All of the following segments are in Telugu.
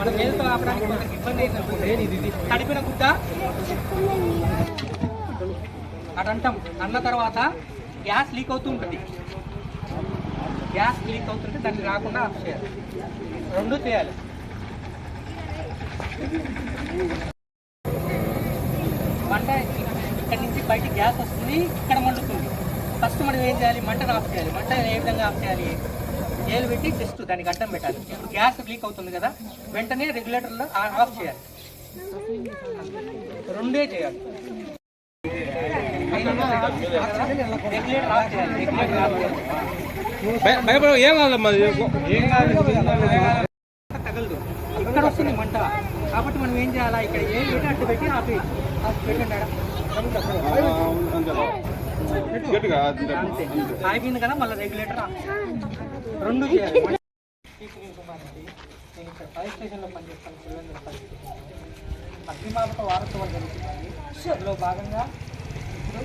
మనం నేలతో ఆపడానికి మనకి ఇబ్బంది అయింది ఇది. తడిపిన గుడ్డ. అటు అంటాం అన్న తర్వాత గ్యాస్ లీక్ అవుతూ ఉంటుంది. గ్యాస్ లీక్ అవుతుంటే దాన్ని రాకుండా ఆఫ్ చేయాలి. రెండు చేయాలి. మంట ఇక్కడ నుంచి బయట గ్యాస్ వస్తుంది ఇక్కడ మండుతుంది. ఫస్ట్ మనం ఏం చేయాలి? మంటను ఆఫ్ చేయాలి. మంట ఏ విధంగా ఆఫ్ చేయాలి? ఏలు పెట్టి జస్ట్ దానికి అడ్డం పెట్టాలి. ఇప్పుడు గ్యాస్ లీక్ అవుతుంది కదా వెంటనే రెగ్యులేటర్లో ఆఫ్ చేయాలి రెండే చేయాలి. రెగ్యులేటర్ ఆఫ్ చేయాలి. రెగ్యులేటర్ ఆఫ్ చేయాలి భయపడ ఏం కాదమ్మా ఏం తగలదు. ఇక్కడ వస్తుంది మంట. కాబట్టి మనం ఏం చేయాలా? ఇక్కడ ఏ పెట్టి అడ్డు పెట్టి ఆపి పెట్టండి ఆగిపోయింది కదా మళ్ళీ రెగ్యులేటర్ ఆఫ్. రెండు చేయాలి. కుమార్ నేను ఇక్కడ ఫైర్ స్టేషన్లో పనిచేస్తాను ఫైర్ స్టేషన్ అగ్నిమాపక వారోత్సవాలు జరుగుతున్నాయి. అందులో భాగంగా ఇప్పుడు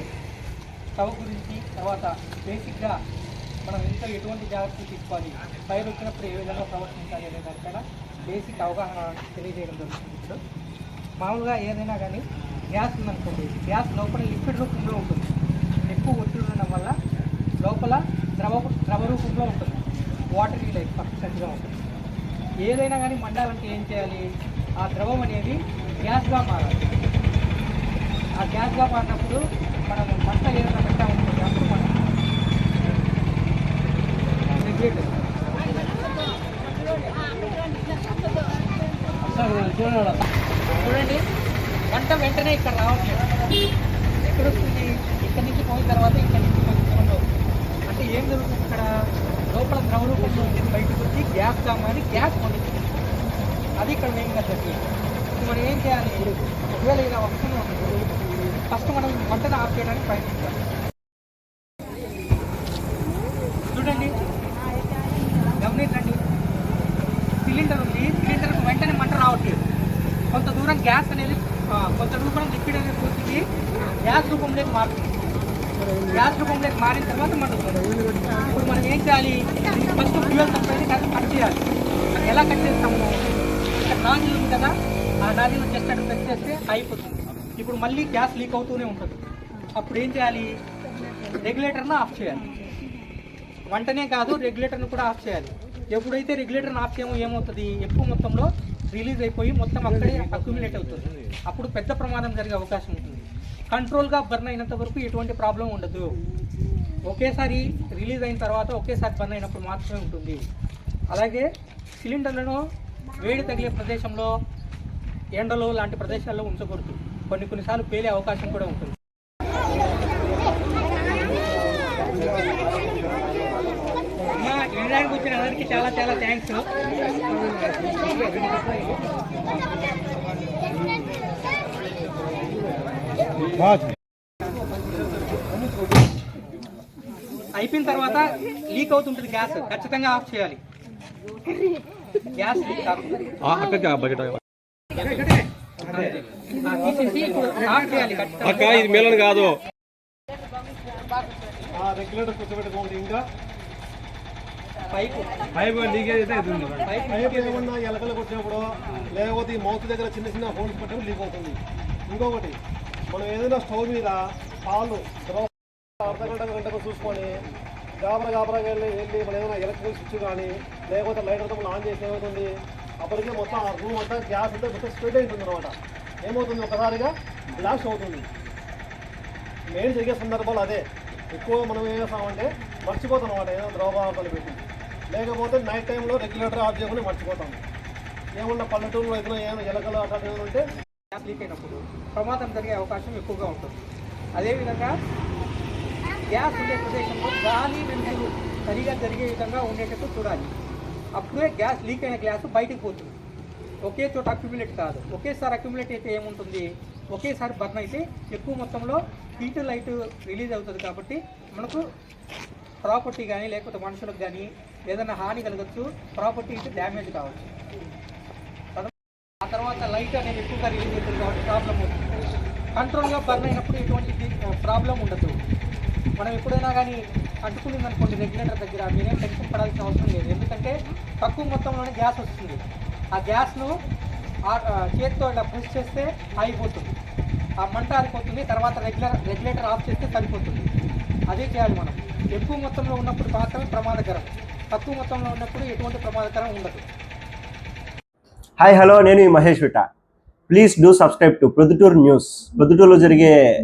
స్టవ్ గురించి తర్వాత బేసిక్గా మనం ఇంట్లో ఎటువంటి జాగ్రత్తలు తీసుకోవాలి ఫైర్ వచ్చినప్పుడు ఏ విధంగా ప్రవర్తించాలి అనే దానిపైన బేసిక్ అవగాహన తెలియజేయడం జరుగుతుంది ఇప్పుడు. మామూలుగా ఏదైనా కానీ గ్యాస్ ఉందనుకోండి గ్యాస్ లోపల లిక్విడ్ రూపంలో ఉంటుంది. ఎక్కువ ఒత్తిడి ఉండడం వల్ల లోపల ద్రవ ద్రవ రూపంలో ఉంటుంది. వాటర్ లైక్ పర్ఫెక్ట్గా ఉంటుంది. ఏదైనా కానీ మండాలంటే ఏం చేయాలి? ఆ ద్రవం అనేది గ్యాస్గా మారాలి. ఆ గ్యాస్గా మారినప్పుడు మనం మంట ఏదైనా పెట్టామనుకోండి అప్పుడు మనం రెగ్యులేటర్ చూడండి మంట వెంటనే ఇక్కడ రావట్లేదు. ఎక్కడ వస్తుంది ఇక్కడ నుంచి పోయిన తర్వాత ఇక్కడ నుంచి కొంచెం సౌండ్ అవుతుంది అంటే ఏం జరుగుతుంది ఇక్కడ లోపల ద్రవ రూపంలో ఉండేది బయటకు వచ్చి గ్యాస్ కామని గ్యాస్ పండుతుంది అది ఇక్కడ మెయిన్గా జరిగింది మనం ఏం చేయాలి? ఒకవేళ ఇలా వస్తూనే ఫస్ట్ మనం వంటను ఆఫ్ చేయడానికి ప్రయత్నించాలి చూడండి. గమనించండి. సిలిండర్ ఉంది. సిలిండర్కు వెంటనే మంట రావట్లేదు. కొంత దూరం గ్యాస్ అనేది కొంత దూరం లిక్విడ్ అనేది పూర్తికి గ్యాస్ రూపంలోకి మారుతుంది. గ్యాస్ రూపంలోకి మారిన తర్వాత మంట ఇప్పుడు మనం ఏం చేయాలి ఫస్ట్ ఫ్యూయల్ సప్లైని కట్ కట్ చేయాలి అది ఎలా కట్ చేస్తాము ఇక్కడ నాజిల్ ఉంది కదా ఆ నాజిల్ జస్ట్ అక్కడ ప్రెస్ చేస్తే అయిపోతుంది. ఇప్పుడు మళ్ళీ గ్యాస్ లీక్ అవుతూనే ఉంటుంది. అప్పుడు ఏం చేయాలి? రెగ్యులేటర్ను ఆఫ్ చేయాలి. వంటనే కాదు రెగ్యులేటర్ను కూడా ఆఫ్ చేయాలి. ఎప్పుడైతే రెగ్యులేటర్ని ఆఫ్ చేయమో ఏమవుతుంది? ఎక్కువ మొత్తంలో రిలీజ్ అయిపోయి మొత్తం అక్కడే అక్యుమిలేట్ అవుతుంది. అప్పుడు పెద్ద ప్రమాదం జరిగే అవకాశం ఉంటుంది. కంట్రోల్గా బర్న్ అయినంత వరకు ఎటువంటి ప్రాబ్లం ఉండదు. ఒకేసారి రిలీజ్ అయిన తర్వాత ఒకేసారి బర్న్ అయినప్పుడు మాత్రమే ఉంటుంది. అలాగే సిలిండర్లను వేడి తగిలే ప్రదేశంలో ఎండలో లాంటి ప్రదేశాల్లో ఉంచకూడదు. కొన్ని కొన్నిసార్లు పేలే అవకాశం కూడా ఉంటుంది. వినడానికి వచ్చిన అందరికీ చాలా చాలా థ్యాంక్స్ అయిపోయిన తర్వాత లీక్ అవుతుంటుంది గ్యాస్. ఖచ్చితంగా ఆఫ్ చేయాలి. అక్క ఇది మేలని కాదు. రెగ్యులేటర్ కూర్చోబెట్టుకోండి ఇంకా పైపు పైపు లీకేజ్ అయితే అవుతుంది పైపు పైపు ఏమన్నా ఎలకలు కొట్టినప్పుడు లేకపోతే ఈ మౌత్ దగ్గర చిన్న చిన్న హోల్స్ పట్టినప్పుడు లీక్ అవుతుంది. ఇంకొకటి మనం ఏదైనా స్టవ్ మీద పాలు ద్రవ అర్ధ గంట గంటకు చూసుకొని గాబరా గాబరాగా వెళ్ళి వెళ్ళి మనం ఏదైనా ఎలక్ట్రికల్ స్విచ్ కానీ లేకపోతే లైటర్ మనం ఆన్ చేసి ఏమవుతుంది? అప్పటికే మొత్తం ఆ రూమ్ అంతా గ్యాస్ అంతా మొత్తం స్ప్రెడ్ అవుతుంది అనమాట ఏమవుతుంది ఒకసారిగా? బ్లాస్ట్ అవుతుంది. మెయిన్ జరిగే సందర్భాలు అదే. ఎక్కువ మనం ఏం చేస్తామంటే మర్చిపోతాం అనమాట ఏదో ద్రవ పదార్థాలు పెట్టి. లేకపోతే నైట్ టైంలో రెగ్యులేటర్ ఆఫ్ చేయకుండా మర్చిపోతాం. ఏమన్నా పల్లెటూరులో ఏదైనా ఏమైనా ఎలకలు అట్లా ఏమైనా ఉంటే? గ్యాస్ లీక్ అయినప్పుడు ప్రమాదం జరిగే అవకాశం ఎక్కువగా ఉంటుంది. అదేవిధంగా గ్యాస్ ఉండే ప్రదేశంలో గాలి వెలుతురు సరిగా జరిగే విధంగా ఉండేటట్టు చూడాలి. అప్పుడే గ్యాస్ లీక్ అయిన గ్యాస్ బయటకు పోతుంది. ఒకే చోట అక్యుమిలేట్ కాదు. ఒకేసారి అక్యుమిలేట్ అయితే ఏముంటుంది? ఒకేసారి బర్న్ అయితే ఎక్కువ మొత్తంలో హీట్ లైట్ రిలీజ్ అవుతుంది కాబట్టి మనకు ప్రాపర్టీ కానీ లేకపోతే మనుషులకు కానీ ఏదైనా హాని కలగచ్చు. ప్రాపర్టీ డ్యామేజ్ కావచ్చు. ఆ తర్వాత లైట్ అనేది ఎక్కువగా రిలీజ్ అవుతుంది కాబట్టి ప్రాబ్లం అవుతుంది కంట్రోల్గా బర్న్ అయినప్పుడు ఎటువంటి ప్రాబ్లం ఉండదు. మనం ఎప్పుడైనా కానీ అంటుకునింది అనుకోండి రెగ్యులేటర్ దగ్గర మీరేం టెన్షన్ పడాల్సిన అవసరం లేదు. ఎందుకంటే తక్కువ మొత్తంలోనే గ్యాస్ వస్తుంది. ఆ గ్యాస్ను ఆ- చేతితో ఇలా ప్రెస్ చేస్తే ఆగిపోతుంది. ఆ మంట ఆగిపోతుంది తర్వాత రెగ్యులర్ రెగ్యులేటర్ ఆఫ్ చేస్తే సరిపోతుంది. అదే చేయాలి మనం. ఎక్కువ మొత్తంలో ఉన్నప్పుడు మాత్రమే ప్రమాదకరం. తక్కువ మొత్తంలో ఉన్నప్పుడు ఎటువంటి ప్రమాదకరం ఉండదు. హాయ్ హలో నేను ఈ Mahesh విట. Please do subscribe to Proddatur news ప్రొద్దుటూరులో జరిగే